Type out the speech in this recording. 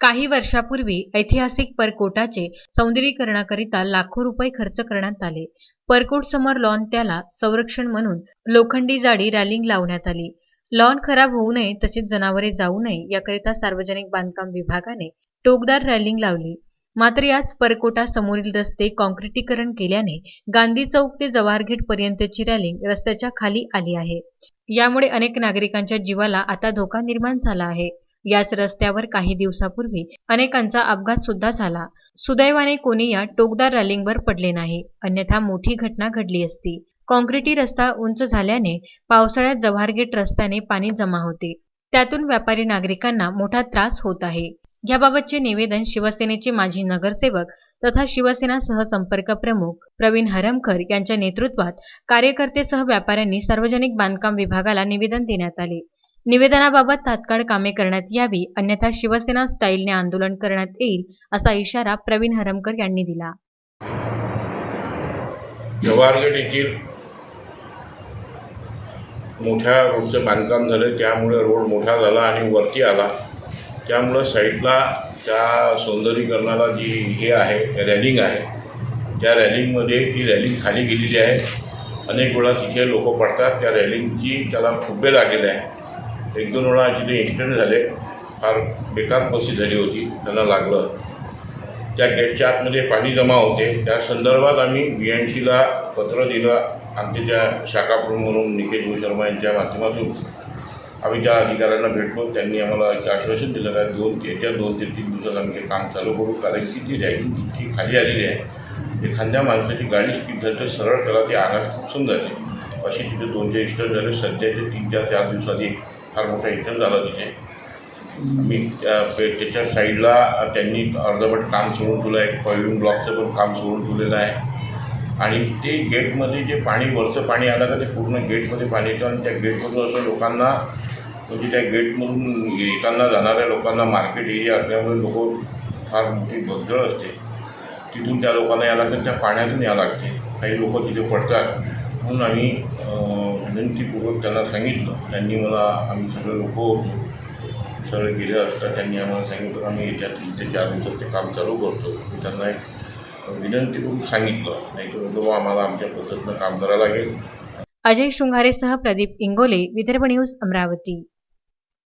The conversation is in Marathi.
काही वर्षापूर्वी ऐतिहासिक परकोटाचे सौंदर्यीकरणाकरिता लाखो रुपये खर्च करण्यात आले. परकोट समोर लॉन त्याला संरक्षण म्हणून लोखंडी जाडी रॅलिंग लावण्यात आली. लॉन खराब होऊ नये तसेच जनावरे जाऊ नये याकरिता सार्वजनिक बांधकाम विभागाने टोकदार रॅलिंग लावली. मात्र याच परकोटा समोरील रस्ते कॉन्क्रिटीकरण केल्याने गांधी चौक ते जवाहर गेट पर्यंतची रॅलिंग रस्त्याच्या खाली आली आहे. यामुळे अनेक नागरिकांच्या जीवाला आता धोका निर्माण झाला आहे. याच रस्त्यावर काही दिवसापूर्वी अनेकांचा अपघात सुद्धा झाला. सुदैवाने कोणी या टोकदार रॅलिंगवर पडले नाही. अन्यथा मोठी घटना घडली असती. काँक्रिटी रस्ता उंच झाल्याने पावसाळ्यात जव्हारगेट रस्त्याने पाणी जमा होते. त्यातून व्यापारी नागरिकांना मोठा त्रास होत आहे. याबाबतचे निवेदन शिवसेनेचे माजी नगरसेवक तथा शिवसेना सहसंपर्क प्रमुख प्रवीण हरमकर यांच्या नेतृत्वात कार्यकर्तेसह व्यापाऱ्यांनी सार्वजनिक बांधकाम विभागाला निवेदन देण्यात आले. निवेदनाबाबत तात्काळ कामे करण्यात यावी अन्यथा शिवसेना स्टाईलने आंदोलन करण्यात येईल असा इशारा प्रवीण हरमकर यांनी दिला. जवाहरगड येथील मोठ्या रोडचं बांधकाम झालं त्यामुळे रोड मोठा झाला आणि वरती आला. त्यामुळं साईडला त्या सौंदर्यीकरणाला जी हे आहे रॅलिंग आहे त्या रॅलिंगमध्ये ती रॅलिंग खाली गेलेली आहे. अनेक वेळा तिथे लोक पडतात त्या रॅलिंगची त्याला फुब्बे लागलेले आहे. एक दोन वेळा तिथे ॲक्सिडेंट झाले. फार बेकार पशी झाली होती. त्यांना लागलं. त्या गेटच्या आतमध्ये पाणी जमा होते. त्या संदर्भात आम्ही बी एन सीला पत्र दिलं. आमचे त्या शाखाप्रमुख म्हणून निकेश भाऊ शर्मा यांच्या माध्यमातून. आम्ही त्या अधिकाऱ्यांना भेटलो त्यांनी आम्हाला एक आश्वासन दिलं का दोन येत्या दोन ते तीन दिवसात आम्ही ते काम चालू करू. कारण की ती रॅगिंग इतकी खाली आलेली आहे. एखाद्या माणसाची गाडी स्पीड झाली तर सरळ त्याला ते अंगात खूप जाते अशी तिथे दोनशे चार झाले. सध्याचे तीन चार चार दिवसात एक फार मोठा इस्टर्न झाला तिथे. मी त्या त्याच्या साईडला त्यांनी अर्धवट काम सोडून ठेवलं आहे. पॉइलिंग ब्लॉकचं पण काम सोडून ठेवलेलं आहे. आणि ते गेटमध्ये जे पाणी वरचं पाणी आलं का ते पूर्ण गेटमध्ये पाणी येतं. आणि त्या गेटमधून असं लोकांना म्हणजे त्या गेटमधून येताना जाणाऱ्या लोकांना मार्केट एरिया असल्यामुळे लोक फार मोठी भगदळ असते. तिथून त्या लोकांना यायला लागतं त्या पाण्यातून यावं लागते. काही लोक तिथे पडतात. म्हणून आम्ही विनंतीपूर्वक त्यांना सांगितलं. त्यांनी मला आम्ही सगळे लोक होतो. सगळे गेले असता त्यांनी आम्हाला सांगितलं आम्ही येत्या तीन ते चार दिवसात ते काम चालू करतो. त्यांना एक विनंती सांगितलं. नाही तर बाबा आम्हाला आमच्या पद्धतीनं काम करावं लागेल. अजय शृंगारेसह प्रदीप इंगोले विदर्भ न्यूज अमरावती.